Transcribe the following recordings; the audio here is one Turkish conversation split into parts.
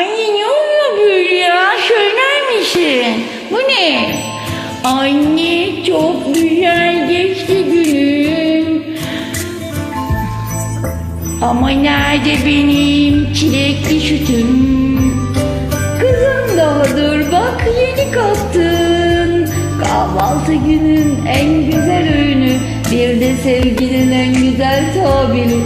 Anne ne oluyor böyle ya? Söyler misin? Bu ne? Anne çok güzel geçti günüm. Ama nerede benim çilekli sütüm? Kızım daha dur bak yeni kalktın. Kahvaltı günün en güzel öğünü. Bir de sevginin en güzel tabiri.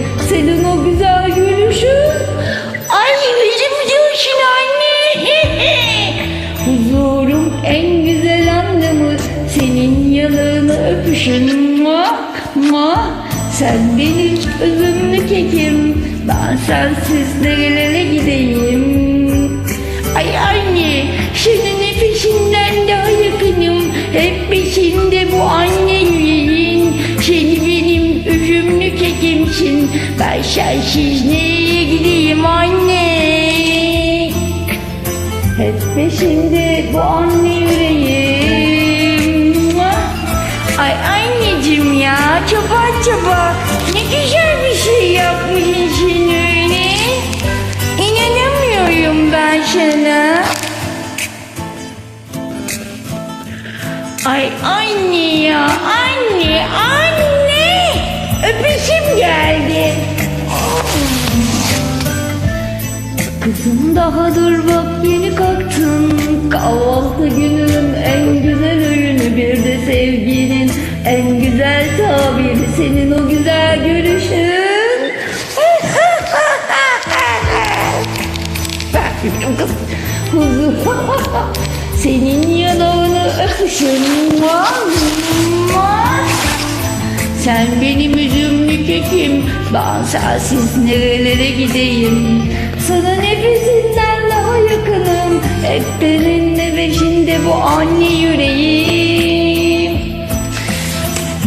Muah, muah. Sen benim özümlü kekim. Ben sensiz nerelere gideyim. Ay anne, senin nefesinden daha yakınım. Hep peşinde bu anne yüreğin. Seni benim üzümlü kekimsin. Ben sensiz nereye gideyim anne? Hep peşinde bu anne yüreğim. Ay anne ya anne anne. Öpesim geldi. Kızım daha dur bak yeni kalktın. Kahvaltı günün en güzel öğünü Bir de sevginin en güzel tabiri. Senin o güzel gülüşün Huzur. Senin yanağını öpüşüm. Muah. Sen benim üzümlü kekim. Ben sensiz nerelere gideyim. Sana nefesinden daha yakınım. Hep benim nefesinde bu anne yüreğim.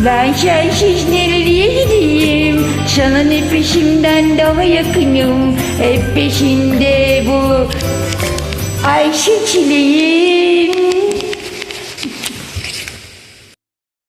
Ben sensiz nereye gideyim? Sana ne peşimden daha yakınım. Hep peşinde bu 爱心接力。